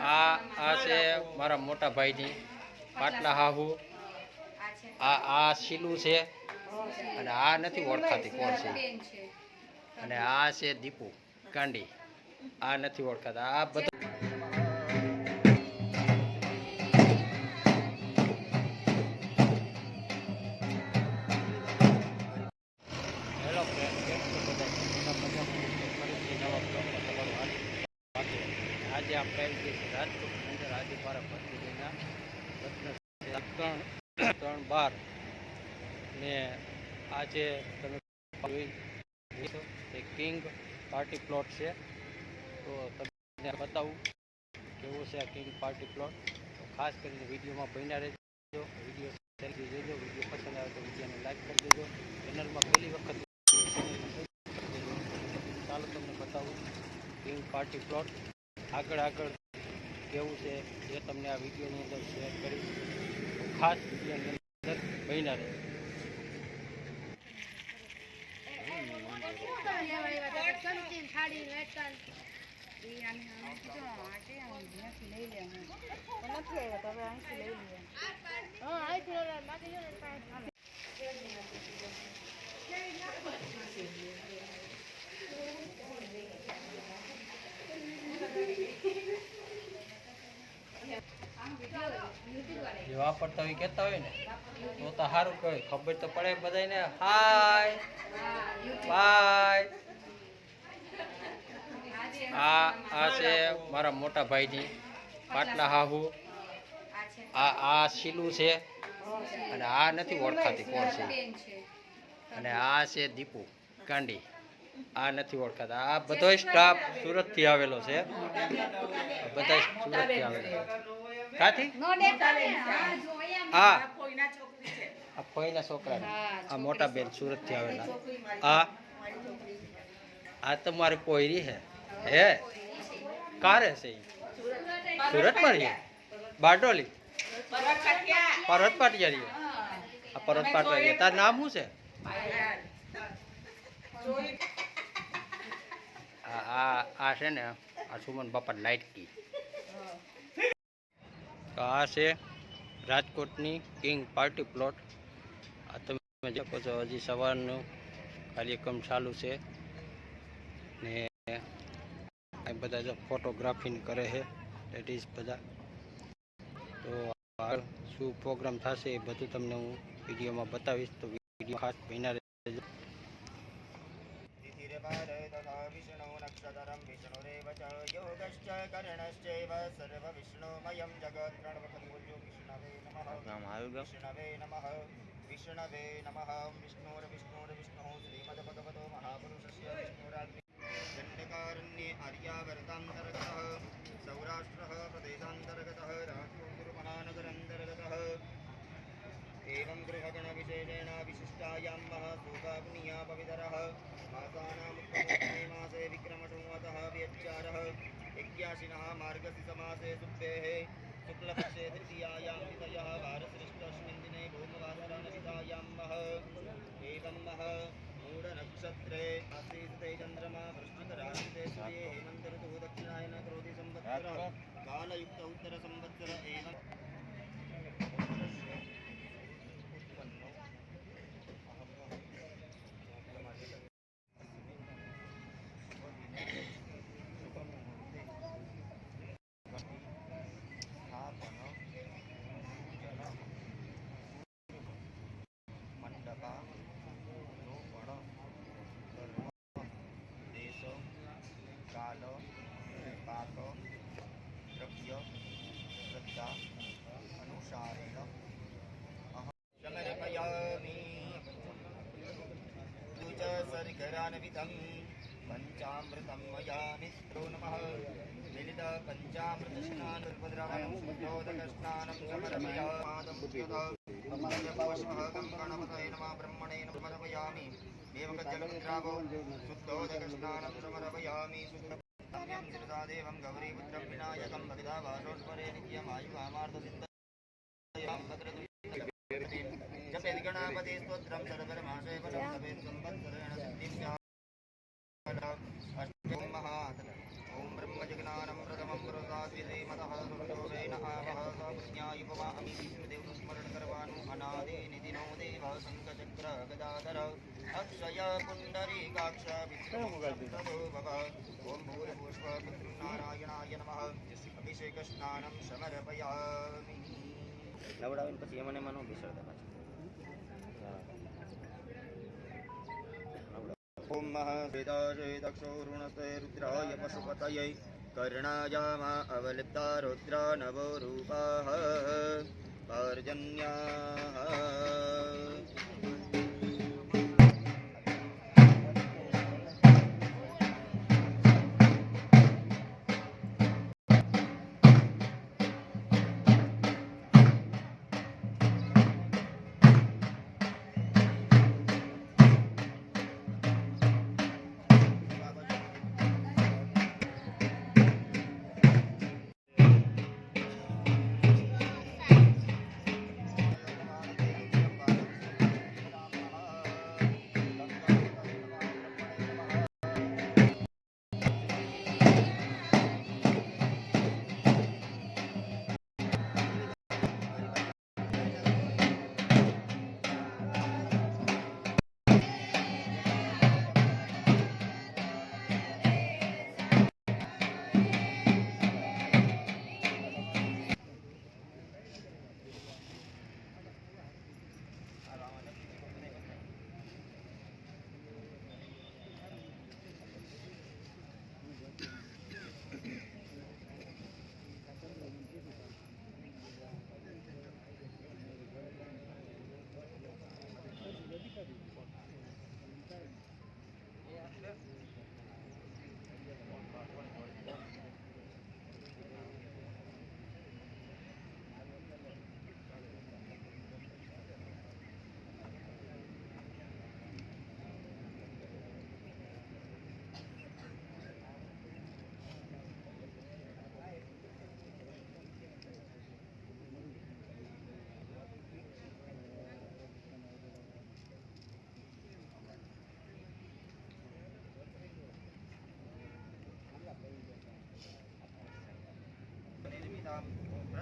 આ આ છે મારા મોટા ભાઈની પાટલા હાહુ. આ આ શીલું છે. અને આ નથી ઓળખાતી કોણ છે. અને આ છે દીપુ ગાંડી. આ નથી ઓળખાતા. આ બધા આજે આપણે આવી ગઈ છે રાજકોટની અંદર આજે ત્રણ ત્રણ બાર ને આજે તમે જોઈ એ કિંગ પાર્ટી પ્લોટ છે. તો તમને બતાવું કેવો છે આ કિંગ પાર્ટી પ્લોટ. તો ખાસ કરીને વિડીયોમાં બન્યા રહેજો, વીડિયો સેલ્ફી જોજો વીડિયો પસંદ આવે તો વિડીયોને લાઈક કરી દેજો. ચેનલમાં પહેલી વખત ચાલો તમને બતાવું કિંગ પાર્ટી પ્લોટ. આગળ આગળ કેવું છે એ તમને આ વિડીયોની અંદર શેર કરીશ ખાસ વિડીયોની અંદર બન્યા રહેજો જે વાપરતા હોય કહેતા હોય ને, તો તો સારું કહે ખબર તો પડે બધાને હાય. બાય. આ આ છે મારા મોટા ભાઈની પાટલા હાહુ. આ આ શીલું છે. અને આ નથી ઓળખાતી કોણ છે. અને આ છે દીપુ ગાંડી. આ નથી ઓળખાતા. આ બધો સ્ટાફ સુરતથી આવેલો છે. બધા સુરતથી આવેલો કાથી? હા આ ફોઈના છોકરા આ મોટા બેન સુરતથી આવેલા. આ આ તમારી પોયરી હે? હે કારે છે સુરત સુરતમાં રહીએ બારડોલી? પર્વત પાટિયા. રહીએ આ પર્વત પાટિયા રહીએ તાર નામ શું છે? આ આ આ છે ને આ સુમન બાપા લાઈટ કી. તો આ છે રાજકોટની કિંગ પાર્ટી પ્લોટ. આ તમે શકો છો, હજી સવારનો કાર્યક્રમ ચાલુ છે. ને આ બધા જો ફોટોગ્રાફીને કરે છે લેડીઝ બધા. તો આગળ શું પ્રોગ્રામ થશે એ બધું તમને હું વિડીયોમાં બતાવીશ. તો વીડિયો ખાસ બન્યા રહેજો. विष्णु नक्षत्रं विष्णुरेव च योगश्च करणश्चैव सर्वविष्णुमयं जगत्प्रणवकल्यो विष्णवे नमः विष्णवे नमः विष्णवे नमः विष्णुर्विष्णुर्विष्णुः श्रीमद्भगवतो महापुरुषस्य विष्णुराज्ञे दण्डकारण्ये आर्यावर्तान्तर्गतः सौराष्ट्रः प्रदेशान्तर्गतः राजगुरुमहानगरान्तर्गतः एवं गृहगणविशेषेण विशिष्टायां महासूकाग्निया पवितरः मासानामुत्तमोत्तमे यज्ञाशिनः मार्गशिसमासे शुद्धेः शुक्लपक्षे तृतीयायां तिथयः भारश्रेष्ठस्मिन् दिने भूमवासरानविधायां मह एवं मह मूढनक्षत्रे आसीते चन्द्रमा वृष्टिकराशिते सूर्ये हेमन्त ऋतुः दक्षिणायन क्रोधि संवत्सरः कालयुक्त उत्तरसंवत्सर एवं सरिकरान्वितं पञ्चामृतं मया मित्रो नमः मिलिता पञ्चामृतस्नानुर्भद्रावणं सुन्दोदकस्नानं समर्पयामादं पुस्तकं गणपतये नमः ब्रह्मणे समर्पयामि देवकजलमुद्रावो शुद्धोदकस्नानं समर्पयामि देवं गौरीपुत्रं विनायकं भगिता वासोस्मरे नित्यमायुकामार्थसिद्ध भद्रदुष्टं जपेद्गणा પ્રજાપતિ સ્તોત્રમ સર્વરમાશે પદમ તપેત સંવત્સરેણ સિદ્ધિભ્યા અષ્ટોમ મહાત ઓમ બ્રહ્મજ્ઞાનમ પ્રથમમ પુરુષાદ્વિધીમતઃ સુરતોરેણ આવહ સપુણ્યાયુપમામિ વિષ્ણુદેવનું સ્મરણ કરવાનું અનાદિ નિધિનો દેવ શંખચક્ર ગદાધર અક્ષય પુંડરીકાક્ષ વિષ્ણુ ભવ ઓમ ભૂર્ભુષ્વ નારાયણાય નમઃ અભિષેક સ્નાનમ સમર્પયામિ નવડાવીને પછી એમાં એમાં નો બેસાડતા પાછું ઓમ મહાવેદાશેદક્ષો ઋણસ્તે રુદ્રાય પશુપતये કર્ણાયામા અવલિપ્તા રુદ્ર નવો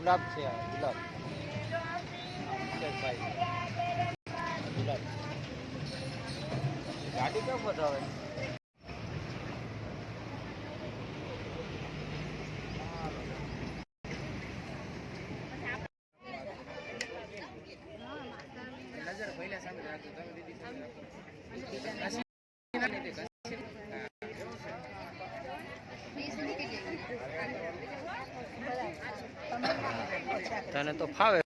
ગુલાબ છે આ ગુલાબ અભિષેકભાઈ. ગુલાબ ગાડી કેમ બતાવે તને તો ફાવે.